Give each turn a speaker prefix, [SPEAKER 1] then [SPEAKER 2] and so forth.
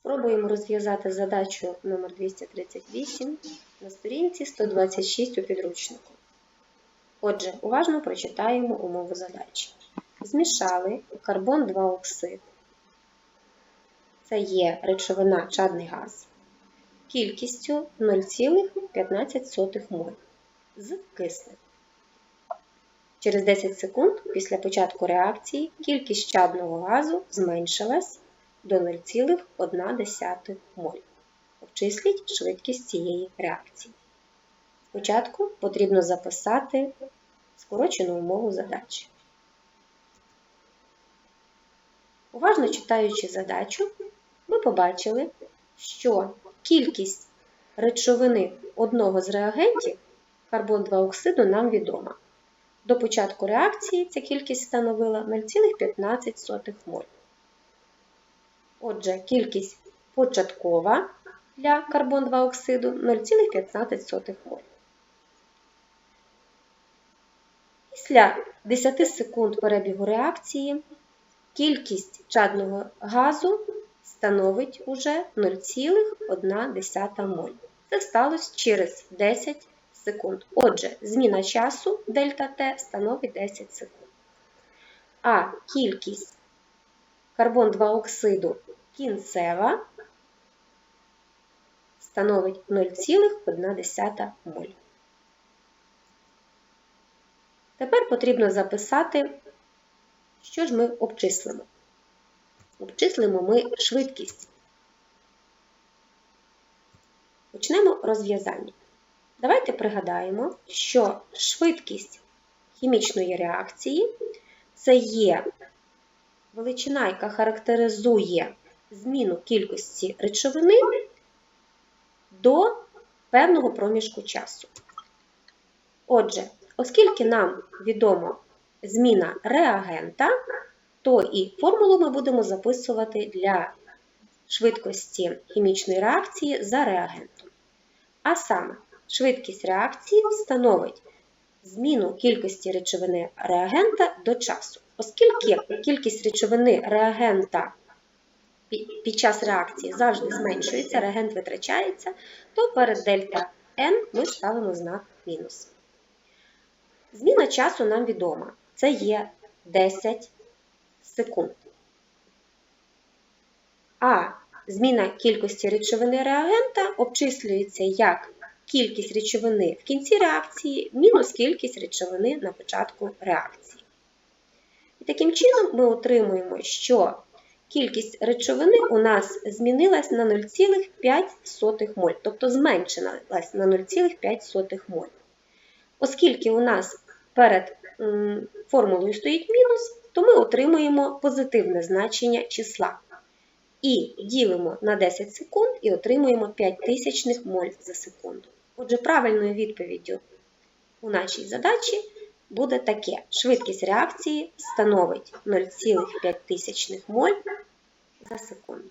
[SPEAKER 1] Спробуємо розв'язати задачу номер 238 на сторінці 126 у підручнику. Отже, уважно прочитаємо умову задачі. Змішали карбон 2 оксид. Це є речовина чадний газ кількістю 0,15 моль з киснем. Через 10 секунд після початку реакції кількість чадного газу зменшилась до 0,1 моль. Обчисліть швидкість цієї реакції. Спочатку потрібно записати скорочену умову задачі. Уважно читаючи задачу, ми побачили, що кількість речовини одного з реагентів карбон 2 оксиду нам відома. До початку реакції ця кількість становила 0,15 моль. Отже, кількість початкова для карбон 2 оксиду 0,15 моль. Після 10 секунд перебігу реакції кількість чадного газу становить уже 0,1 моль. Це сталося через 10 секунд. Отже, зміна часу дельта Т становить 10 секунд. А кількість карбон 2 оксиду кінцева становить 0,1 моль. Тепер потрібно записати, що ж ми обчислимо. Обчислимо ми швидкість. Почнемо розв'язання. Давайте пригадаємо, що швидкість хімічної реакції це є величина, яка характеризує зміну кількості речовини до певного проміжку часу. Отже, оскільки нам відомо зміна реагента, то і формулу ми будемо записувати для швидкості хімічної реакції за реагентом. А саме, швидкість реакції становить зміну кількості речовини реагента до часу. Оскільки кількість речовини реагента під час реакції завжди зменшується, реагент витрачається, то перед дельта N ми ставимо знак мінус. Зміна часу нам відома. Це є 10 секунд. А зміна кількості речовини реагента обчислюється як кількість речовини в кінці реакції мінус кількість речовини на початку реакції. І таким чином ми отримуємо, що кількість речовини у нас змінилась на 0,5 моль, тобто зменшилась на 0,5 моль. Оскільки у нас перед формулою стоїть мінус, то ми отримуємо позитивне значення числа. І ділимо на 10 секунд і отримуємо 5 тисячних моль за секунду. Отже, правильною відповіддю у нашій задачі буде таке: швидкість реакції становить 0,5 моль за секунду.